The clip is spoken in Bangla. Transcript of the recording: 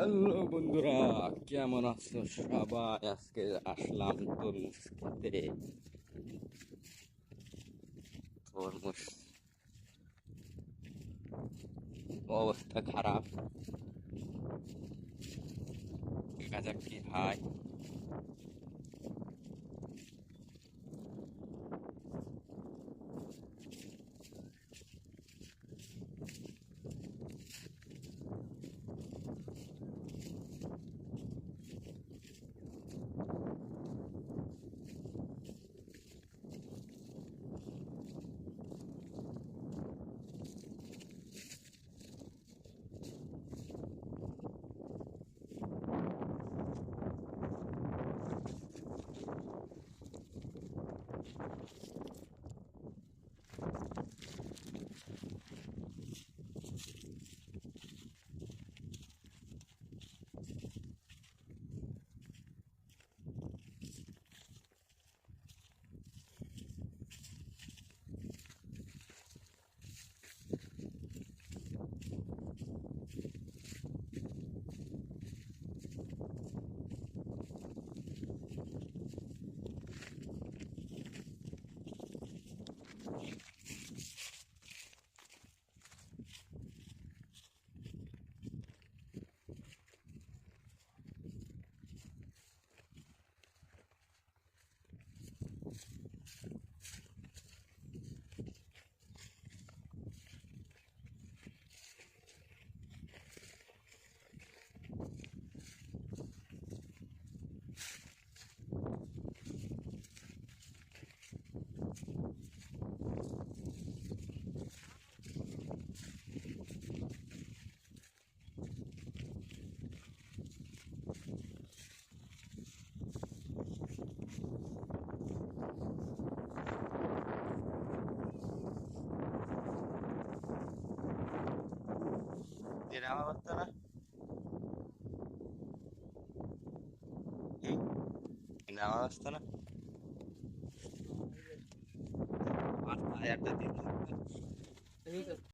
হ্যালো বন্ধুরা, কেমন আছো সবাই? আজকে আসলাম তরমুজ খেতে তরমুজ অবস্থা খারাপ। দেখা যাক কি হয়। ತಿರಾವ ಬರ್ತಾರ ಯಾವ ಬರ್ತಾನ ಮಾಡ್ತಾ ಎಟ್ಟ ತಿಂದ